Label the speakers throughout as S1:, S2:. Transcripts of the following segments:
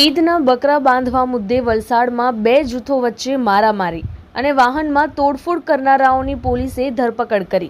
S1: ઈદના બકરા બાંધવા મુદ્દે વલસાડમાં બે જૂથો વચ્ચે મારામારી અને વાહનમાં તોડફોડ કરનારાઓની પોલીસે ધરપકડ કરી.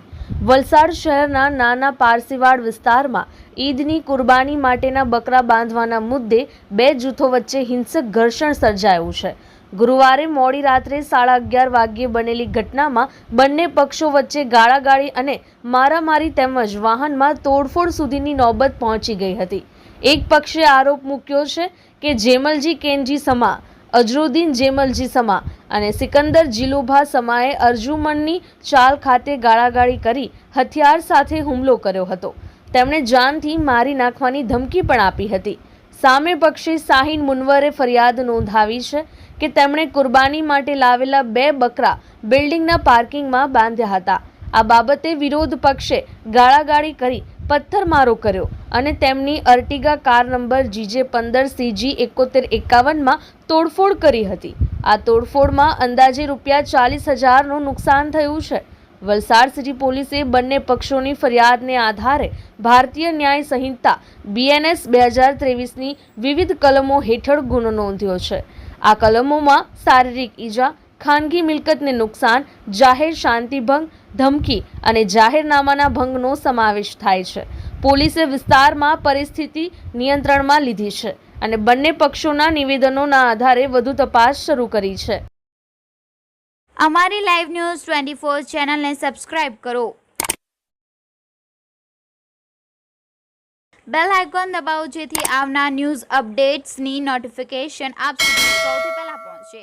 S1: વલસાડ શહેરના નાના પારસીવાડ વિસ્તારમાં ઈદની કુરબાની માટેના બકરા બાંધવાના મુદ્દે બે જૂથો વચ્ચે હિંસક ઘર્ષણ સર્જાયું છે. ગુરુવારે મોડી રાત્રે સાડા અગિયાર વાગ્યે બનેલી ઘટનામાં બંને પક્ષો વચ્ચે ગાળાગાળી અને મારામારી તેમજ વાહનમાં તોડફોડ સુધીની નોબત પહોંચી ગઈ હતી. એક પક્ષે આરોપ મૂક્યો છે કે જેમલજી કેનજી સમા, અજરુદ્દીન જેમલજી સમા અને સિકંદર જીલુભા સમાએ અર્જુમનની ચાલ ખાતે ગાળાગાળી કરી હથિયાર સાથે હુમલો કર્યો હતો. તેમણે જાનથી મારી નાખવાની ધમકી પણ આપી હતી. સામે પક્ષે શાહીન મુનવરે ફરિયાદ નોંધાવી છે કે તેમણે કુરબાની માટે લાવેલા બે બકરા બિલ્ડિંગના પાર્કિંગમાં બાંધ્યા હતા. આ બાબતે વિરોધ પક્ષે ગાળાગાળી કરી પથ્થરમારો કર્યો અને તેમની અર્ટિગા કાર નંબર જીજે પંદર સીજી એકોતેર એકાવનમાં તોડફોડ કરી હતી. આ તોડફોડમાં અંદાજે રૂપિયા ચાલીસ હજારનું નુકસાન થયું છે. વલસાડ સિટી પોલીસે બંને પક્ષોની ફરિયાદને આધારે ભારતીય ન્યાય સંહિતા બીએનએસ બે હજાર ત્રેવીસની વિવિધ કલમો હેઠળ ગુનો નોંધ્યો છે. આ કલમોમાં શારીરિક ઈજા ખાનગી મિલકતને નુકસાન, જાહેર શાંતિભંગ ધમકી અને જાહેરનામાના ભંગનો સમાવેશ થાય છે. પોલીસે વિસ્તારમાં પરિસ્થિતિ નિયંત્રણમાં લીધી છે અને બંને પક્ષોના નિવેદનોના આધારે વધુ તપાસ શરૂ કરી છે.
S2: અમારી લાઈવ ન્યૂઝ ટ્વેન્ટી ફોર ચેનલને સબસ્ક્રાઇબ કરો. બેલ આઇકોન દબાવો જેથી આવનાર ન્યૂઝ અપડેટ્સની નોટિફિકેશન આપ સુધી સૌથી પહેલા પહોંચે.